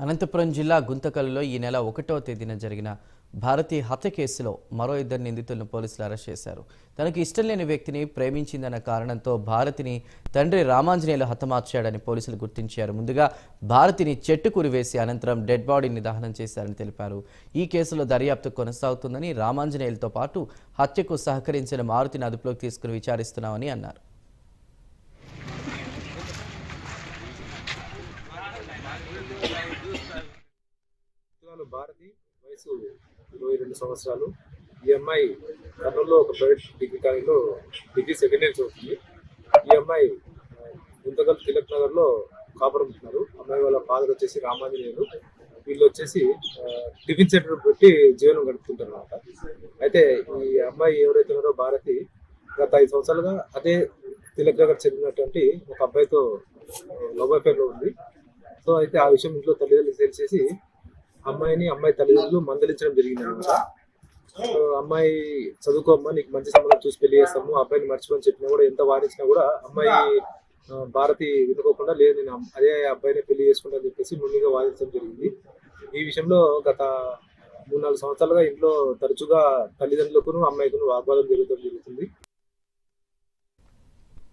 అనంతపురం జిల్లా గుంతకల్లో ఈ నెల ఒకటవ తేదీన జరిగిన భారతీ హత్య కేసులో మరో ఇద్దరు నిందితులను పోలీసులు అరెస్ట్ చేశారు. తనకు ఇష్టం లేని వ్యక్తిని ప్రేమించిందన్న కారణంతో భారతిని తండ్రి రామాంజనేయులు హతమార్చాడని పోలీసులు గుర్తించారు. ముందుగా భారతిని చెట్టు కురివేసి అనంతరం డెడ్ బాడీని దహనం చేశారని తెలిపారు. ఈ కేసులో దర్యాప్తు కొనసాగుతుందని రామాంజనేయులతో పాటు హత్యకు సహకరించిన మారుతిని అదుపులోకి తీసుకుని విచారిస్తున్నామని అన్నారు. భారతి వయసు ఇరవై రెండు సంవత్సరాలు. ఈ అమ్మాయి కర్నూలులో ఒక ప్రైవేట్ డిగ్రీ కాలేజ్లో డిగ్రీ సెకండ్ ఇయర్ చదువుతుంది. ఈ అమ్మాయి గుంతకల్ తిలక్ నగర్లో కాపురం ఉంటున్నారు. అమ్మాయి వాళ్ళ ఫాదర్ వచ్చేసి రామాంజనేయులు. వీళ్ళు వచ్చేసి టిఫిన్ సెంటర్ పెట్టి జీవనం గడుపుతుంటారు అనమాట అయితే ఈ అమ్మాయి ఎవరైతే ఉన్నారో భారతి గత ఐదు సంవత్సరాలుగా అదే తిలక్ నగర్ చెందినటువంటి ఒక అబ్బాయితో లవ్ అఫేర్లో ఉంది. సో అయితే ఆ విషయం ఇంట్లో తల్లిదండ్రులు తెలిసేసి అమ్మాయిని అమ్మాయి తల్లిదండ్రులు మందలించడం జరిగింది. అనమాట సో అమ్మాయి చదువుకోమ్మా నీకు మంచి సంబంధం చూసి పెళ్ళి చేస్తాము అబ్బాయిని మర్చిపోని చెప్పినా కూడా ఎంత వారించినా కూడా అమ్మాయి భారతి వినుకోకుండా లేదు నేను అదే అబ్బాయిని పెళ్ళి చేసుకుంటా అని చెప్పేసి ముందుగా వాదించడం జరిగింది. ఈ విషయంలో గత మూడు నాలుగు సంవత్సరాలుగా ఇంట్లో తరచుగా తల్లిదండ్రులకు అమ్మాయికు వాగ్వాదం జరుగుతూ జరుగుతుంది.